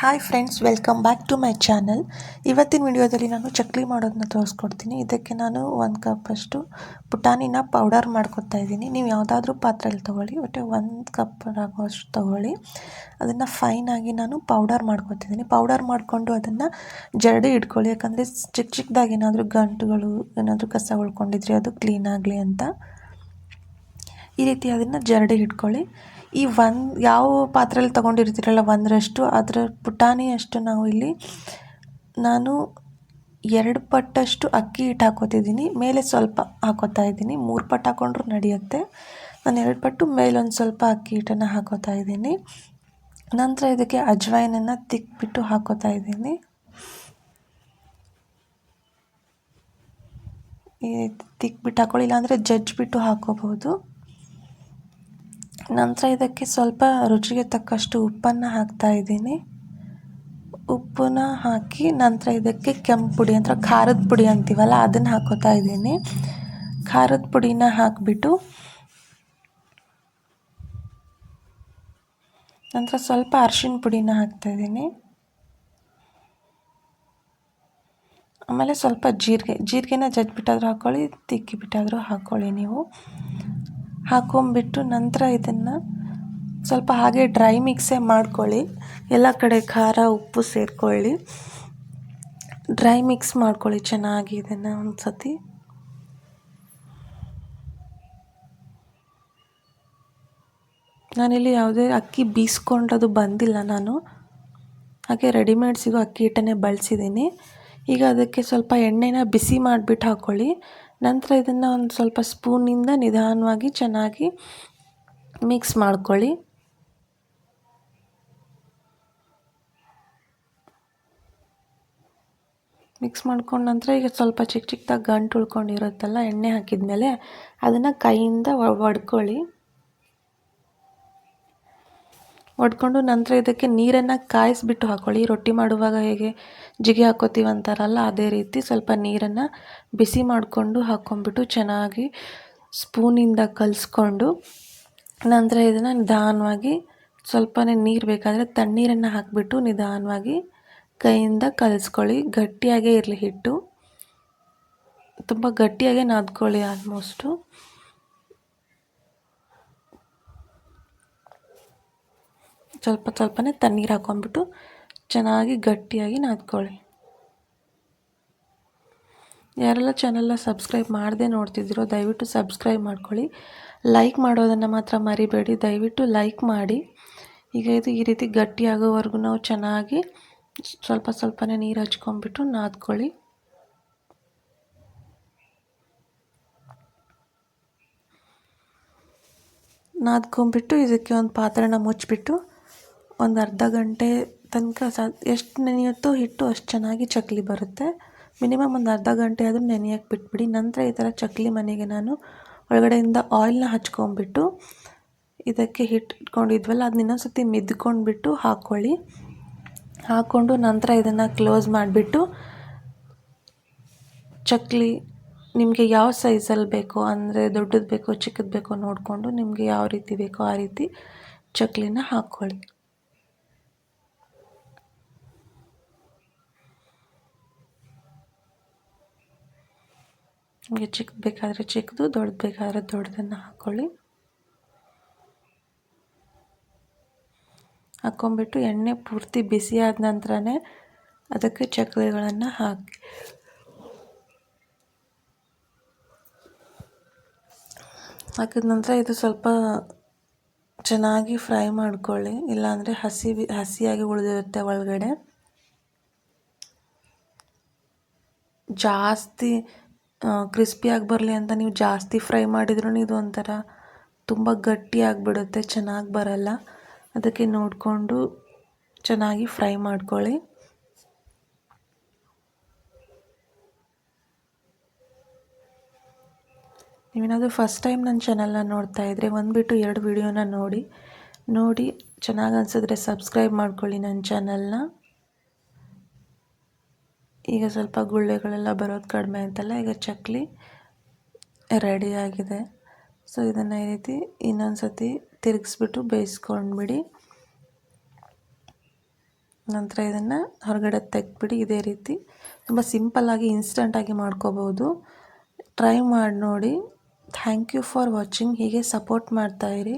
Hi friends welcome back to my channel ಇವತ್ತಿನ ವಿಡಿಯೋದಲ್ಲಿ ನಾನು ಚಕ್ಲಿ ಮಾಡೋದನ್ನ ತೋರಿಸ್ಕೊಡ್ತೀನಿ. ಇದಕ್ಕೆ ನಾನು ಒಂದು ಕಪ್ಪಷ್ಟು ಪುಟಾಣಿನ ಪೌಡರ್ ಮಾಡ್ಕೊತಾ ಇದ್ದೀನಿ. ನೀವು ಯಾವುದಾದ್ರೂ ಪಾತ್ರೆಯಲ್ಲಿ ತೊಗೊಳ್ಳಿ, ಒಟ್ಟು ಒಂದು ಕಪ್ ಆಗುವಷ್ಟು ತೊಗೊಳ್ಳಿ. ಅದನ್ನು ಫೈನಾಗಿ ನಾನು ಪೌಡರ್ ಮಾಡ್ಕೊತಿದ್ದೀನಿ. ಪೌಡರ್ ಮಾಡಿಕೊಂಡು ಅದನ್ನು ಜರಡಿ ಇಟ್ಕೊಳ್ಳಿ. ಯಾಕಂದರೆ ಚಿಕ್ಕ ಚಿಕ್ಕದಾಗಿ ಏನಾದರೂ ಗಂಟುಗಳು, ಏನಾದರೂ ಕಸ ಉಳ್ಕೊಂಡಿದ್ರೆ ಅದು ಕ್ಲೀನ್ ಆಗಲಿ ಅಂತ ಈ ರೀತಿ ಅದನ್ನು ಜರಡಿ ಇಟ್ಕೊಳ್ಳಿ. ಈ ಒಂದು ಯಾವ ಪಾತ್ರೆಯಲ್ಲಿ ತೊಗೊಂಡಿರ್ತೀರಲ್ಲ ಒಂದರಷ್ಟು, ಅದರ ಪುಟಾಣಿಯಷ್ಟು ನಾವು ಇಲ್ಲಿ ನಾನು ಎರಡು ಪಟ್ಟಷ್ಟು ಅಕ್ಕಿ ಹಿಟ್ಟು ಹಾಕೋತಿದ್ದೀನಿ, ಮೇಲೆ ಸ್ವಲ್ಪ ಹಾಕೋತಾ ಇದ್ದೀನಿ. ಮೂರು ಪಟ್ಟು ಹಾಕೊಂಡ್ರೂ ನಡೆಯುತ್ತೆ. ನಾನು ಎರಡು ಪಟ್ಟು ಮೇಲೊಂದು ಸ್ವಲ್ಪ ಅಕ್ಕಿ ಹಿಟ್ಟನ್ನು ಹಾಕೋತಾ ಇದ್ದೀನಿ. ನಂತರ ಇದಕ್ಕೆ ಅಜ್ವಾಯಿನನ್ನು ತಿಕ್ಬಿಟ್ಟು ಹಾಕೋತಾ ಇದ್ದೀನಿ. ತಿಕ್ಬಿಟ್ಟು ಹಾಕೊಳ್ಳಿ ಇಲ್ಲಾಂದರೆ ಜಜ್ಜಿಬಿಟ್ಟು ಹಾಕೋಬಹುದು. ನಂತರ ಇದಕ್ಕೆ ಸ್ವಲ್ಪ ರುಚಿಗೆ ತಕ್ಕಷ್ಟು ಉಪ್ಪನ್ನು ಹಾಕ್ತಾ ಇದ್ದೀನಿ. ಉಪ್ಪನ್ನ ಹಾಕಿ ನಂತರ ಇದಕ್ಕೆ ಕೆಂಪು ಪುಡಿ ಅಂತ ಖಾರದ ಪುಡಿ ಅಂತೀವಲ್ಲ, ಅದನ್ನು ಹಾಕೋತಾ ಇದ್ದೀನಿ. ಖಾರದ ಪುಡಿನ ಹಾಕಿಬಿಟ್ಟು ನಂತರ ಸ್ವಲ್ಪ ಅರ್ಶಿನ ಪುಡಿನ ಹಾಕ್ತಾಯಿದ್ದೀನಿ ಆಮೇಲೆ ಸ್ವಲ್ಪ ಜೀರಿಗೆ, ಜೀರಿಗೆನ ಜಜ್ಜಿಬಿಟ್ಟಾದರೂ ಹಾಕ್ಕೊಳ್ಳಿ ತಿಕ್ಕಿಬಿಟ್ಟಾದರೂ ಹಾಕ್ಕೊಳ್ಳಿ ನೀವು. ಹಾಕೊಂಬಿಟ್ಟು ನಂತರ ಇದನ್ನು ಸ್ವಲ್ಪ ಹಾಗೆ ಡ್ರೈ ಮಿಕ್ಸೇ ಮಾಡ್ಕೊಳ್ಳಿ. ಎಲ್ಲ ಕಡೆ ಖಾರ, ಉಪ್ಪು ಸೇರಿಕೊಳ್ಳಿ. ಡ್ರೈ ಮಿಕ್ಸ್ ಮಾಡ್ಕೊಳ್ಳಿ ಚೆನ್ನಾಗಿ ಇದನ್ನು ಒಂದು ಸತಿ ನಾನಿಲ್ಲಿ ಯಾವುದೇ ಅಕ್ಕಿ ಬೀಸ್ಕೊಂಡದು ಬಂದಿಲ್ಲ ನಾನು. ಹಾಗೆ ರೆಡಿಮೇಡ್ ಸಿಗೋ ಅಕ್ಕಿ ಹಿಟ್ಟನ್ನೇ ಬಳಸಿದ್ದೀನಿ. ಈಗ ಅದಕ್ಕೆ ಸ್ವಲ್ಪ ಎಣ್ಣೆನ ಬಿಸಿ ಮಾಡಿಬಿಟ್ಟು ಹಾಕ್ಕೊಳ್ಳಿ ನಂತರ ಇದನ್ನು ಒಂದು ಸ್ವಲ್ಪ ಸ್ಪೂನಿಂದ ನಿಧಾನವಾಗಿ ಚೆನ್ನಾಗಿ ಮಿಕ್ಸ್ ಮಾಡ್ಕೊಳ್ಳಿ. ಮಿಕ್ಸ್ ಮಾಡ್ಕೊಂಡ ನಂತರ ಈಗ ಸ್ವಲ್ಪ ಚಿಕ್ಕ ಚಿಕ್ಕದಾಗಿ ಗಂಟು ಉಳ್ಕೊಂಡಿರುತ್ತಲ್ಲ, ಎಣ್ಣೆ ಹಾಕಿದ ಮೇಲೆ ಅದನ್ನು ಕೈಯಿಂದ ಒಡ್ಕೊಳ್ಳಿ. ಒಡ್ಕೊಂಡು ನಂತರ ಇದಕ್ಕೆ ನೀರನ್ನು ಕಾಯಿಸಿಬಿಟ್ಟು ಹಾಕ್ಕೊಳ್ಳಿ ರೊಟ್ಟಿ ಮಾಡುವಾಗ ಹೇಗೆ? ಜಿಗಿ ಹಾಕೋತೀವಿ ಅಂತಾರಲ್ಲ, ಅದೇ ರೀತಿ ಸ್ವಲ್ಪ ನೀರನ್ನು ಬಿಸಿ ಮಾಡಿಕೊಂಡು ಹಾಕ್ಕೊಂಬಿಟ್ಟು ಚೆನ್ನಾಗಿ ಸ್ಪೂನಿಂದ ಕಲಿಸ್ಕೊಂಡು ನಂತರ ಇದನ್ನು ನಿಧಾನವಾಗಿ ಸ್ವಲ್ಪನೇ ನೀರು ಬೇಕಾದರೆ ತಣ್ಣೀರನ್ನು ಹಾಕಿಬಿಟ್ಟು ನಿಧಾನವಾಗಿ ಕೈಯಿಂದ ಕಲಿಸ್ಕೊಳ್ಳಿ. ಗಟ್ಟಿಯಾಗೇ ಇರಲಿ ಹಿಟ್ಟು. ತುಂಬ ಗಟ್ಟಿಯಾಗೇ ನಾದ್ಕೊಳ್ಳಿ ಆಲ್ಮೋಸ್ಟು ಸ್ವಲ್ಪ ಸ್ವಲ್ಪನೇ ತಣ್ಣೀರು ಹಾಕೊಂಡ್ಬಿಟ್ಟು ಚೆನ್ನಾಗಿ ಗಟ್ಟಿಯಾಗಿ ನಾದ್ಕೊಳ್ಳಿ. ಯಾರೆಲ್ಲ ಚಾನಲ್ನ ಸಬ್ಸ್ಕ್ರೈಬ್ ಮಾಡದೆ ನೋಡ್ತಿದ್ದೀರೋ, ದಯವಿಟ್ಟು ಸಬ್ಸ್ಕ್ರೈಬ್ ಮಾಡ್ಕೊಳ್ಳಿ. ಲೈಕ್ ಮಾಡೋದನ್ನು ಮಾತ್ರ ಮರಿಬೇಡಿ. ದಯವಿಟ್ಟು ಲೈಕ್ ಮಾಡಿ. ಈಗ ಇದು ಈ ರೀತಿ ಗಟ್ಟಿಯಾಗೋವರೆಗೂ ನಾವು ಚೆನ್ನಾಗಿ ಸ್ವಲ್ಪ ಸ್ವಲ್ಪನೇ ನೀರು ಹಚ್ಕೊಂಡ್ಬಿಟ್ಟು ನಾದ್ಕೊಳ್ಳಿ. ನಾದ್ಕೊಂಡ್ಬಿಟ್ಟು ಇದಕ್ಕೆ ಒಂದು ಪಾತ್ರೆನ ಮುಚ್ಚಿಬಿಟ್ಟು ಒಂದು ಅರ್ಧ ಗಂಟೆ ತನಕ ಸ, ಎಷ್ಟು ನೆನೆಯುತ್ತೋ ಹಿಟ್ಟು ಅಷ್ಟು ಚೆನ್ನಾಗಿ ಚಕ್ಲಿ ಬರುತ್ತೆ. ಮಿನಿಮಮ್ ಒಂದು ಅರ್ಧ ಗಂಟೆ ಆದರೂ ನೆನೆಯೋಕ್ಕೆ ಬಿಟ್ಬಿಡಿ. ನಂತರ ಈ ಥರ ಚಕ್ಲಿ ಮನೆಗೆ ನಾನು ಒಳಗಡೆಯಿಂದ ಆಯಿಲ್ನ ಹಚ್ಕೊಂಡ್ಬಿಟ್ಟು ಇದಕ್ಕೆ ಹಿಟ್ಟು ಇಟ್ಕೊಂಡಿದ್ವಲ್ಲ ಅದನ್ನ ಇನ್ನೊಂದು ಸರ್ತಿ ಮಿದ್ಕೊಂಡ್ಬಿಟ್ಟು ಹಾಕ್ಕೊಳ್ಳಿ ಹಾಕ್ಕೊಂಡು ನಂತರ ಇದನ್ನು ಕ್ಲೋಸ್ ಮಾಡಿಬಿಟ್ಟು ಚಕ್ಕಲಿ ನಿಮಗೆ ಯಾವ ಸೈಜಲ್ಲಿ ಬೇಕೋ, ಅಂದರೆ ದೊಡ್ಡದು ಬೇಕೋ ಚಿಕ್ಕದು ಬೇಕೋ ನೋಡಿಕೊಂಡು ನಿಮಗೆ ಯಾವ ರೀತಿ ಬೇಕೋ ಆ ರೀತಿ ಚಕ್ಕಲಿನ ಹಾಕ್ಕೊಳ್ಳಿ ನಿಮಗೆ ಚಿಕ್ಕದು ಬೇಕಾದರೆ ಚಿಕ್ಕದು, ದೊಡ್ಡದು ಬೇಕಾದರೆ ದೊಡ್ಡದನ್ನು ಹಾಕ್ಕೊಳ್ಳಿ ಹಾಕ್ಕೊಂಬಿಟ್ಟು ಎಣ್ಣೆ ಪೂರ್ತಿ ಬಿಸಿ ಆದ ನಂತರನೇ ಅದಕ್ಕೆ ಚಕ್ಕಲಿಗಳನ್ನು ಹಾಕಿ. ಹಾಕಿದ ನಂತರ ಇದು ಸ್ವಲ್ಪ ಚೆನ್ನಾಗಿ ಫ್ರೈ ಮಾಡ್ಕೊಳ್ಳಿ. ಇಲ್ಲಾಂದರೆ ಹಸಿ ಹಸಿಯಾಗಿ ಉಳಿದಿರುತ್ತೆ ಒಳಗಡೆ. ಜಾಸ್ತಿ ಕ್ರಿಸ್ಪಿಯಾಗಿ ಬರಲಿ ಅಂತ ನೀವು ಜಾಸ್ತಿ ಫ್ರೈ ಮಾಡಿದ್ರೂ ಇದು ಒಂಥರ ತುಂಬ ಗಟ್ಟಿಯಾಗಿಬಿಡುತ್ತೆ ಚೆನ್ನಾಗಿ ಬರಲ್ಲ. ಅದಕ್ಕೆ ನೋಡಿಕೊಂಡು ಚೆನ್ನಾಗಿ ಫ್ರೈ ಮಾಡ್ಕೊಳ್ಳಿ. ನೀವೇನಾದರೂ ಫಸ್ಟ್ ಟೈಮ್ ನನ್ನ ಚಾನಲ್ನ ನೋಡ್ತಾ ಇದ್ದರೆ ಒಂದು ಬಿಟ್ಟು ಎರಡು ವಿಡಿಯೋನ ನೋಡಿ. ನೋಡಿ, ಚೆನ್ನಾಗಿ ಅನಿಸಿದ್ರೆ ಸಬ್ಸ್ಕ್ರೈಬ್ ಮಾಡ್ಕೊಳ್ಳಿ ನನ್ನ ಚಾನಲ್ನ ಈಗ ಸ್ವಲ್ಪ ಗುಳ್ಳೆಗಳೆಲ್ಲ ಬರೋದು ಕಡಿಮೆ ಆಯ್ತಲ್ಲ, ಈಗ ಚಕ್ಕಲಿ ರೆಡಿಯಾಗಿದೆ ಸೊ ಇದನ್ನು ಈ ರೀತಿ ಇನ್ನೊಂದು ಸತಿ ತಿರುಗಿಸ್ಬಿಟ್ಟು ಬೇಯಿಸ್ಕೊಂಡ್ಬಿಡಿ. ನಂತರ ಇದನ್ನು ಹೊರಗಡೆ ತೆಗ್ದುಬಿಡಿ, ಇದೇ ರೀತಿ. ತುಂಬ ಸಿಂಪಲ್ಲಾಗಿ ಇನ್ಸ್ಟಂಟಾಗಿ ಮಾಡ್ಕೋಬೋದು. ಟ್ರೈ ಮಾಡಿ ನೋಡಿ. ಥ್ಯಾಂಕ್ ಯು ಫಾರ್ ವಾಚಿಂಗ್ ಹೀಗೆ ಸಪೋರ್ಟ್ ಮಾಡ್ತಾಯಿರಿ